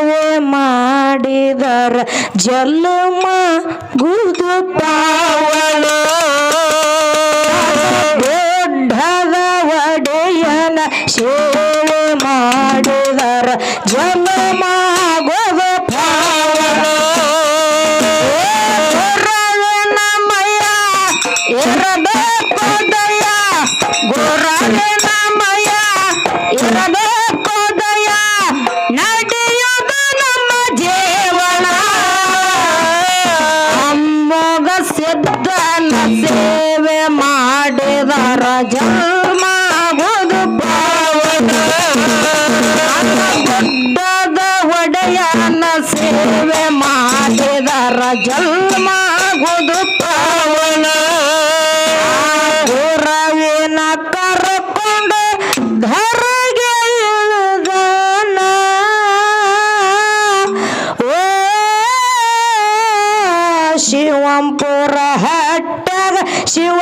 ದಾನವೇ ಮಾಡಿದರ ಜಲ್ಮ ಗುದು ಪಾವನ. ಶಿವ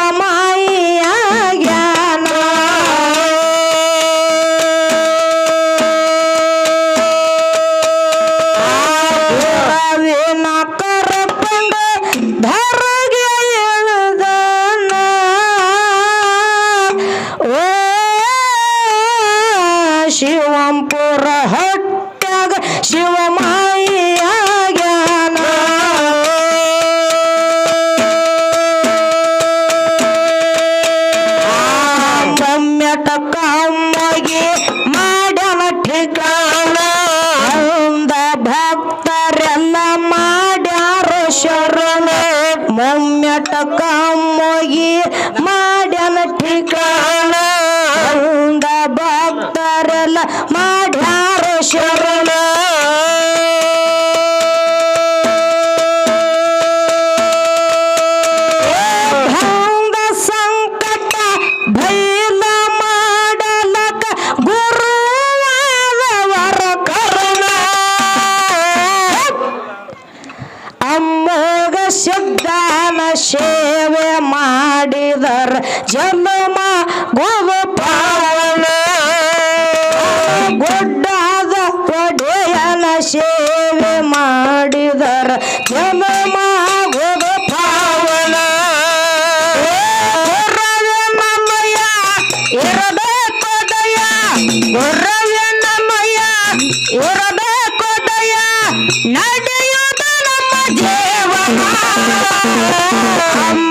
ನಡೆಯುತ್ತ ನಮ್ಮ ಜೇವನ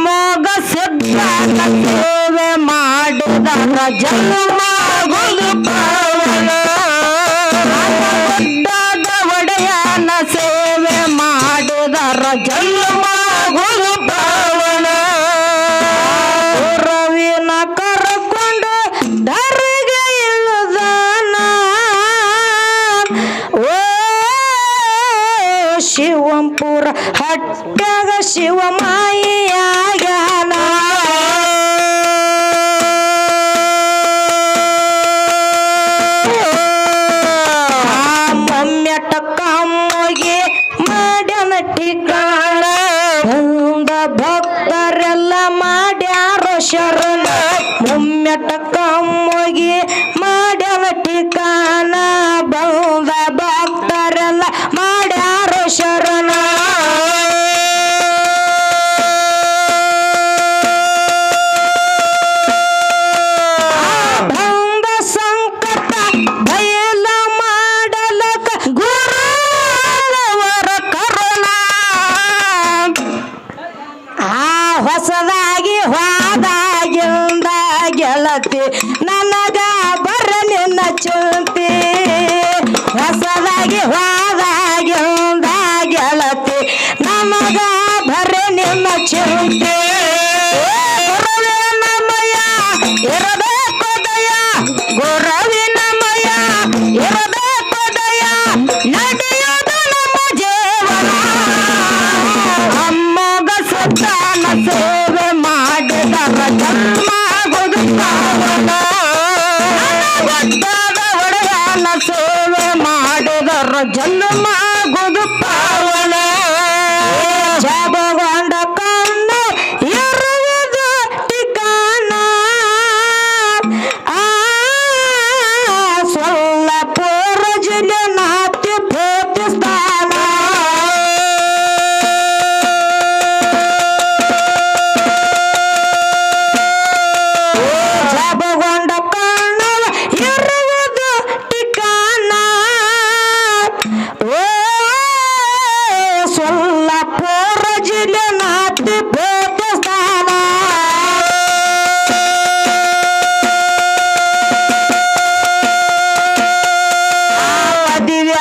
ಮೊಗ ಸಿದ್ಧಾಂತ ಸೇವೆ ಮಾಡಿದಾಗ ಜನ್ಮ ಗುರು ಪಾವನ ಒಡೆಯನ ಸೇವೆ ಮಾಡಿದರ ಜನ್ಮ. ಕೆಂಪೂರ ಹಟ್ಟಾಗ ಶಿವಮಾಯಿಯಾಗನ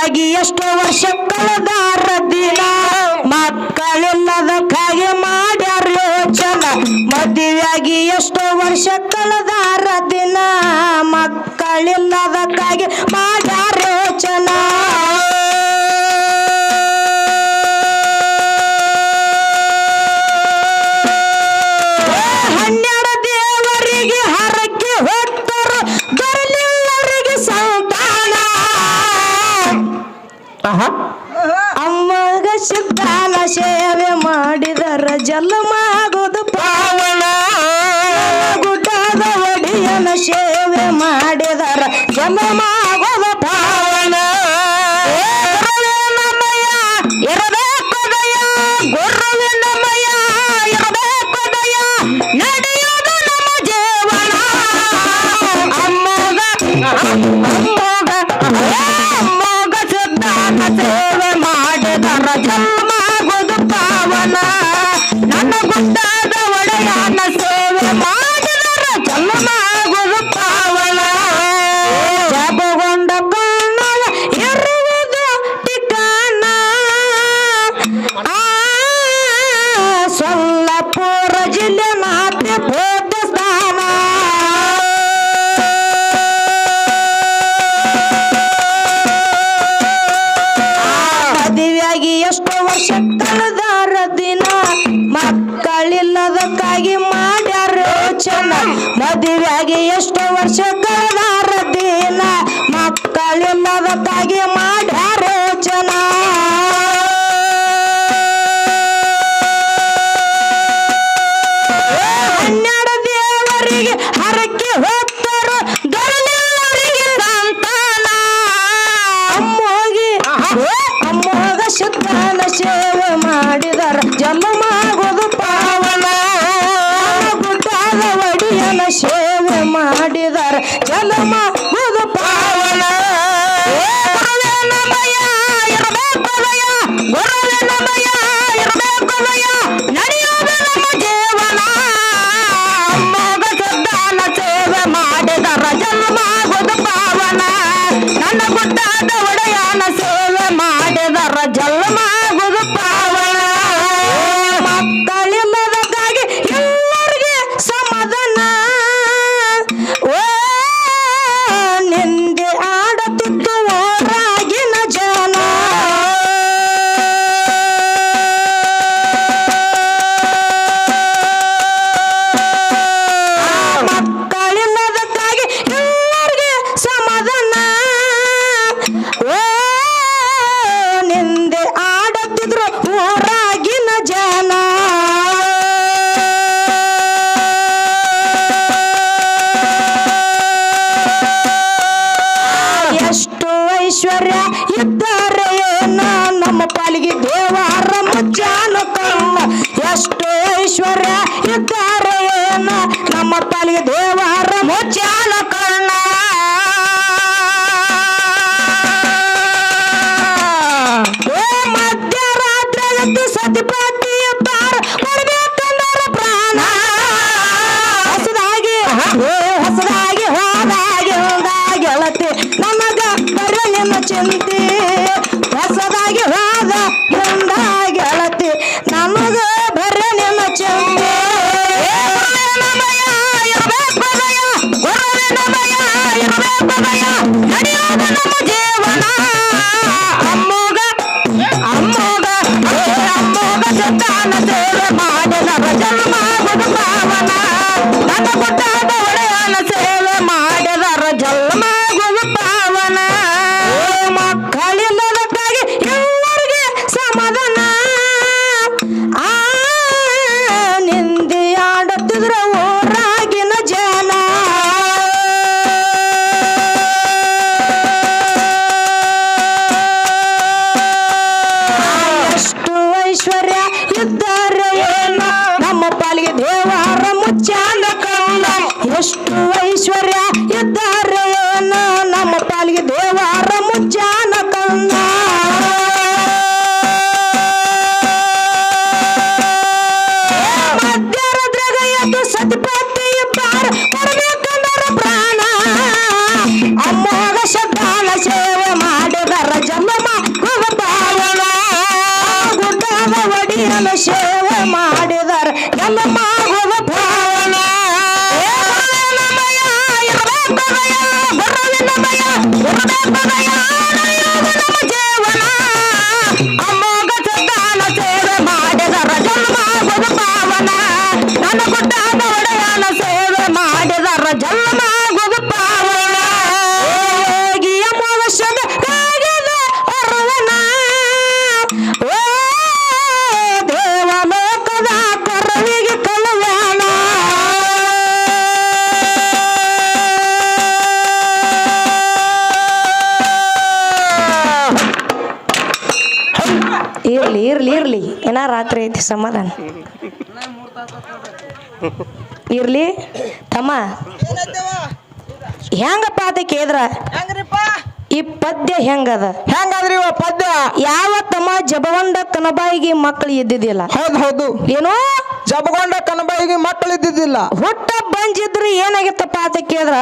ಮಕ್ಕಳಾಗಿ ಎಷ್ಟೋ ವರ್ಷ ಕಳೆದಾರ ದಿನ ಮಕ್ಕಳಿಲ್ಲದ ಕಾಗೆ ಮಾಡ್ಯಾರ ಯೋಚನ. ಮದುವೆಯಾಗಿ ಎಷ್ಟೋ ವರ್ಷ ಕಳೆದ ಎಲ್ಲ ಮದುವೆಯಾಗಿ ಎಷ್ಟು ವರ್ಷ ಕಳೆದಾರದಿಲ್ಲ ದಿನ ಮ Jalama, ರಾತ್ರಿ ಐತಿ ಸಮಾಧಾನ. ಇರ್ಲಿ ತಮ್ಮ. ಹೆಂಗಪ್ಪ ಅದಕ್ಕೆ ಹೆಂಗ್ರಿಪ್ಪ? ಈ ಪದ್ಯ ಹೆಂಗದ ಹೆಂಗಾದ್ರಿ ಪದ್ಯ? ಯಾವ ತಮ್ಮ ಜಬವಂಡ ಕನಬಾಯಿಗೆ ಮಕ್ಕಳು ಇದ್ದಿದ್ದಿಲ್ಲ ಹೌದು ಹೌದು. ಏನು? ಜಬಗೊಂಡ ಕನಬಾಯಿಗೆ ಮಕ್ಕಳು ಇದ್ದಿದ್ದಿಲ್ಲ. ಹುಟ್ಟ ಬಂಜಿದ್ರಿ ಏನಾಗಿತ್ತಪ್ಪ ಅಂತ ಕೇಳಿದ್ರ?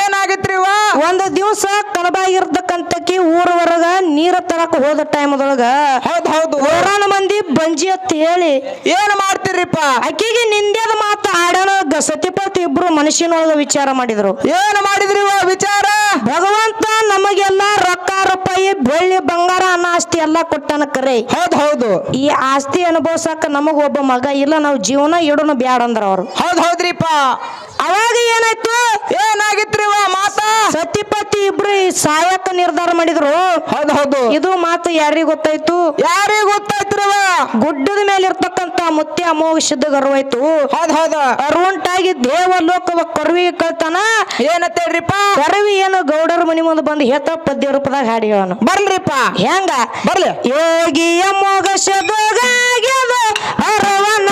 ಏನಾಗಿತ್ರಿ ಇವ ಒಂದು ದಿವಸ ಕನಬಾಯಿ ಇರ್ತಕ್ಕಂತಕಿ ಊರ ಹೊರಗ ನೀರ ತರಕ ಹೋದ ಟೈಮದೊಳಗ ಹೌದ್ ಹೌದು. ಓರಾನ ಮಂದಿ ಬಂಜಿ ಅಂತ ಹೇಳಿ ಏನ್ ಮಾಡ್ತೀರಿಪ್ಪ ಅಕ್ಕಿಗೆ ನಿಂದ್ಯದ ಮಾತು ಆಡೋಣ ಸತಿಪತಿ ಇಬ್ರು ಮನುಷ್ಯನೊಳಗ ವಿಚಾರ ಮಾಡಿದ್ರು. ಏನ್ ಮಾಡಿದ್ರಿ ವಿಚಾರ? ಭಗವಂತ ನಮಗೆಲ್ಲ ರೊಕ್ಕ ರೂಪಾಯಿ ಬೆಳ್ಳಿ ಬಂಗಾರ ಅನ್ನ ಆಸ್ತಿ ಎಲ್ಲ ಕೊಟ್ಟನ ಕರೆ. ಹೌದ್ ಹೌದು. ಈ ಆಸ್ತಿ ಅನುಭವಿಸಕ ನಮಗ ಒಬ್ಬ ಮಗ ಇಲ್ಲ ನಾವು ಜೀವನ ಇಡೋಣ ಬ್ಯಾಡ ಅಂದ್ರ ಅವರು. ಹೌದ್ ಹೌದ್ರಿಪ್ಪ. ಅವಾಗ ಏನಾಯ್ತು? ಏನಾಗಿತ್ರಿ ಮಾತಾ? ಸತಿಪತಿ ಇಬ್ರು ಸಾಯಕ ನಿರ್ಧಾರ ಮಾಡಿದ್ರು. ಹೌದ್ ಹೌದು. ಇದು ಮಾತು ಯಾರಿಗ ಗೊತ್ತಾಯ್ತು? ಯಾರಿಗ ಗೊತ್ತಾಯ್ತ್ರಿ ಗುಡ್ಡದ ಮೇಲೆ ಇರ್ತಕ್ಕಂತ ಮುತ್ಯ ಅಮೋಘ ಗರ್ವಾಯ್ತು. ಹೌದ್ ಹೌದು. ದೇವ ಲೋಕ ಕೊರವಿ ಕಳ್ತಾನ. ಏನತ್ತೇಳ್ರಿಪ್ಪ ಕೊರವಿ ಏನು ಗೌಡರ ಮನಿ ಮುಂದೆ ಬಂದು ಹೇತ ಪದ್ಯ ರೂಪದಾಗ ಹಾಡಿ ಹೇಳೋಣ ಬರ್ಲಿಪ್ಪ. ಹೆಂಗ? ಬರ್ಲಿ. ಯೋಗಿಯ ಮೊಗಸದೊಗಾಗ್ಯದ ಅರವನ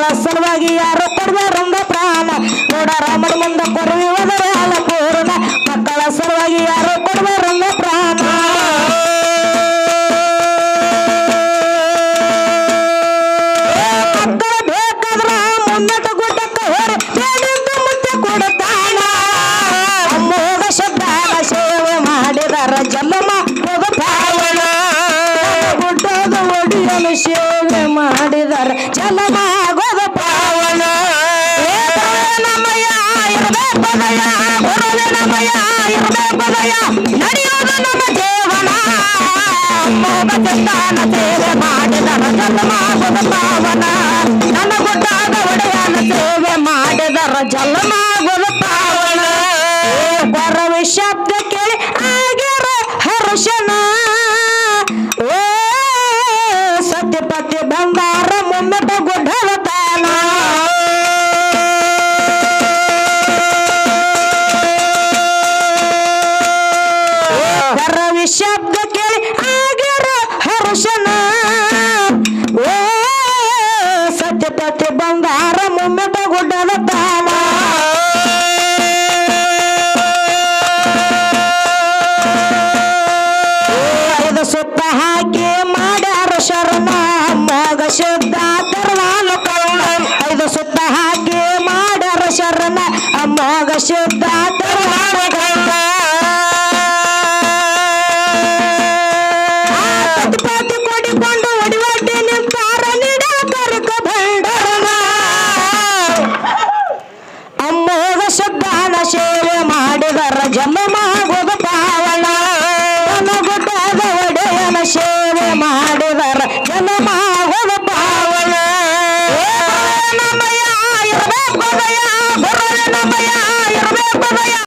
ಮಕ್ಕಳ ಸಲುವಾಗಿ ಯಾರು ಕೊಡ್ಬೇರಂದ ಪ್ರಾಣ? ಗೌಡರಮ್ಮನ ಮುಂದೆ ಕುದುರೆ ಹಾಲ ಪೂರ್ಣ. ಮಕ್ಕಳ ಸಲುವಾಗಿ ಯಾರು ಕೊಡ್ಬೇರಂದ ಪ್ರಾಣ? ಮುನ್ನಟ ಹೋರಿ. ಶಬ್ದಾನ ಸೇವೆ ಮಾಡಿದರ ಪಾವನ ಗುಡ್ಡದ ಸೇವೆ ಮಾಡಿದರ ಜಲಮ ಇರಬೇಕದಯ ಭಯ ನಮಯ ಇರಬೇಕದಯ ನಡೆಯೋದು ನಮ್ಮ ಜೀವನ. ಅಮ್ಮೋಗ ಚಂದಾನ ಸೇವೆ ಮಾಡಿದರ ಜಲಮ ಆಗೋದ ಪಾವನ. ನನ್ನ ಗುಡ್ಡಾದ ಒಡೆಯನ ಸೇವೆ ಮಾಡಿದರ ಜಲಮ ಆಗೋದ ಪಾವನ. ಬರವೆ ಶಬ್ದ your back.